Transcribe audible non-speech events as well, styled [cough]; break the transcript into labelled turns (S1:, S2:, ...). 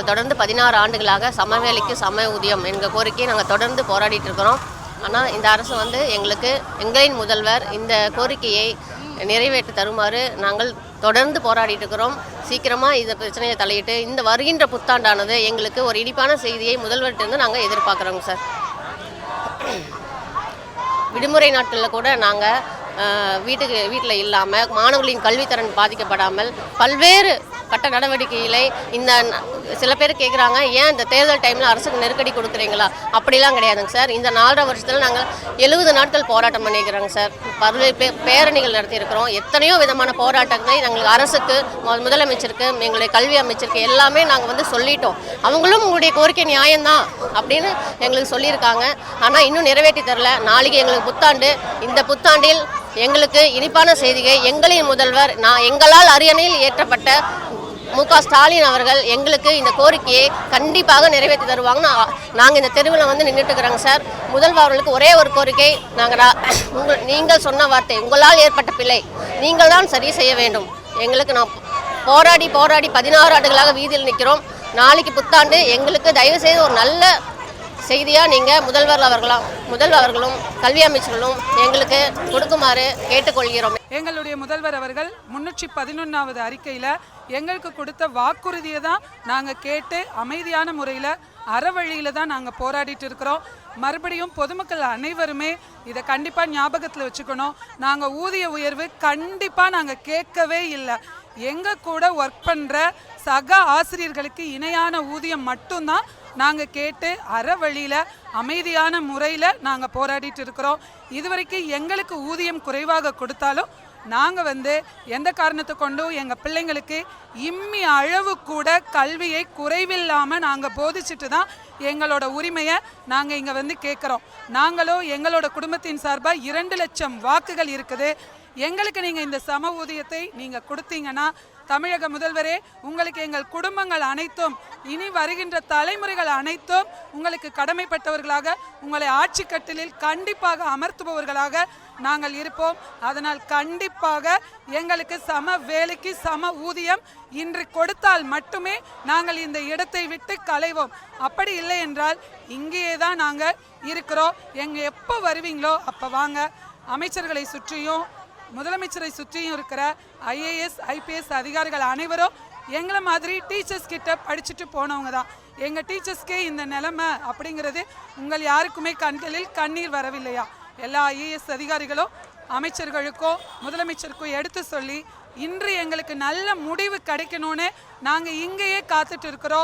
S1: நாங்கள் தொடர்ந்து பதினாறு ஆண்டுகளாக சமவேலைக்கு சம ஊதியம் எங்கள் கோரிக்கையை நாங்கள் தொடர்ந்து போராடிட்டு இருக்கிறோம். ஆனால் இந்த அரசு வந்து எங்களுக்கு எங்களின் முதல்வர் இந்த கோரிக்கையை நிறைவேற்றி தருமாறு நாங்கள் தொடர்ந்து போராடிட்டு இருக்கிறோம். சீக்கிரமாக இந்த பிரச்சனையை தலையிட்டு இந்த வருகின்ற புத்தாண்டானது எங்களுக்கு ஒரு இனிப்பான செய்தியை முதல்வர்கிட்டருந்து நாங்கள் எதிர்பார்க்குறோங்க சார். விடுமுறை நாட்களில் கூட நாங்கள் வீட்டுக்கு வீட்டில் இல்லாமல் மாணவர்களின் கல்வித்தரன் பாதிக்கப்படாமல் பல்வேறு கட்ட நடவடிக்கைகளை இந்த சில பேர் கேட்குறாங்க ஏன் இந்த தேர்தல் டைமில் அரசுக்கு நெருக்கடி கொடுக்குறீங்களா? அப்படிலாம் கிடையாதுங்க சார். இந்த நாலரை வருஷத்தில் நாங்கள் எழுபது நாட்கள் போராட்டம் பண்ணிக்கிறோங்க சார். பல்வேறு பே பேரணிகள் நடத்தியிருக்கிறோம். எத்தனையோ விதமான போராட்டங்களை நாங்கள் அரசுக்கு முதலமைச்சருக்கு எங்களுடைய கல்வி அமைச்சருக்கு எல்லாமே நாங்கள் வந்து சொல்லிட்டோம். அவங்களும் உங்களுடைய கோரிக்கை நியாயம்தான் அப்படின்னு எங்களுக்கு சொல்லியிருக்காங்க. ஆனால் இன்னும் நிறைவேற்றி தரல. நாளைக்கு எங்களுக்கு புத்தாண்டு. இந்த புத்தாண்டில் எங்களுக்கு இனிப்பான செய்தியை எங்களின் முதல்வர் நான் எங்களால் அரியணையில் ஏற்றப்பட்ட மு க ஸ்டாலின் அவர்கள் எங்களுக்கு இந்த கோரிக்கையை கண்டிப்பாக நிறைவேற்றி தருவாங்கன்னு நாங்கள் இந்த தெருவில் வந்து நின்றுட்டு இருக்கிறோங்க சார். முதல்வர் அவர்களுக்கு ஒரே ஒரு கோரிக்கை நாங்கள் [coughs] உங்கள் நீங்கள் சொன்ன வார்த்தை உங்களால் ஏற்பட்ட பிழை நீங்கள் தான் சரி செய்ய வேண்டும். எங்களுக்கு நான் போராடி போராடி பதினாறு ஆண்டுகளாக வீதியில் நிற்கிறோம் நாளைக்கு புத்தாண்டு எங்களுக்கு தயவுசெய்து ஒரு நல்ல செய்தியாக நீங்கள் முதல்வர் அவர்களும் முதல்வர் அவர்களும் கல்வி அமைச்சர்களும் எங்களுக்கு கொடுக்குமாறு கேட்டுக்கொள்கிறோம்.
S2: எங்களுடைய முதல்வர் அவர்கள் முன்னூற்றி பதினொன்றாவது அறிக்கையில் எங்களுக்கு கொடுத்த வாக்குறுதியை தான் நாங்கள் கேட்டு அமைதியான முறையில் அறவழியில் தான் நாங்கள் போராடிட்டு இருக்கிறோம். மறுபடியும் பொதுமக்கள் அனைவருமே இதை கண்டிப்பாக ஞாபகத்தில் வச்சுக்கணும். நாங்கள் ஊதிய உயர்வு கண்டிப்பாக நாங்கள் கேட்கவே இல்லை. எங்கள் கூட ஒர்க் பண்ணுற சக ஆசிரியர்களுக்கு இணையான ஊதியம் மட்டும்தான் நாங்கள் கேட்டு அற வழியில் அமைதியான முறையில் நாங்கள் போராடிட்டு இருக்கிறோம். இதுவரைக்கும் எங்களுக்கு ஊதியம் குறைவாக கொடுத்தாலும் நாங்கள் வந்து எந்த காரணத்தை கொண்டும் எங்கள் பிள்ளைங்களுக்கு இம்மி அளவு கூட கல்வியை குறைவில்லாமல் நாங்கள் போதிச்சுட்டு தான் எங்களோட உரிமையை நாங்கள் இங்கே வந்து கேட்குறோம். நாங்களும் எங்களோட குடும்பத்தின் சார்பாக இரண்டு லட்சம் வாக்குகள் இருக்குது. எங்களுக்கு நீங்கள் இந்த சம ஊதியத்தை நீங்கள் கொடுத்தீங்கன்னா தமிழக முதல்வரே உங்களுக்கு எங்கள் குடும்பங்கள் அனைத்தும் இனி வருகின்ற தலைமுறைகள் அனைத்தும் உங்களுக்கு கடமைப்பட்டவர்களாக உங்களை ஆட்சி கட்டிலில் கண்டிப்பாக அமர்த்துபவர்களாக நாங்கள் இருப்போம். அதனால் கண்டிப்பாக எங்களுக்கு சம வேலைக்கு சம ஊதியம் இன்று கொடுத்தால் மட்டுமே நாங்கள் இந்த இடத்தை விட்டு களைவோம் அப்படி இல்லை என்றால் இங்கேயே தான் நாங்கள் இருக்கிறோம். எங்கள் எப்போ வருவீங்களோ அப்போ வாங்க. அமைச்சர்களை சுற்றியும் முதலமைச்சரை சுற்றியும் இருக்கிற ஐஏஎஸ் ஐபிஎஸ் அதிகாரிகள் அனைவரும் எங்களை மாதிரி டீச்சர்ஸ் கிட்ட படிச்சுட்டு போனவங்க தான். எங்கள் டீச்சர்ஸ்க்கே இந்த நிலைமை அப்படிங்கிறது உங்கள் யாருக்குமே கண்களில் கண்ணீர் வரவில்லையா? எல்லா ஐஏஎஸ் அதிகாரிகளும் அமைச்சர்களுக்கோ முதலமைச்சருக்கோ எடுத்து சொல்லி இன்று எங்களுக்கு நல்ல முடிவு கிடைக்கணும்னு நாங்கள் இங்கேயே காத்துட்டு இருக்கிறோம்.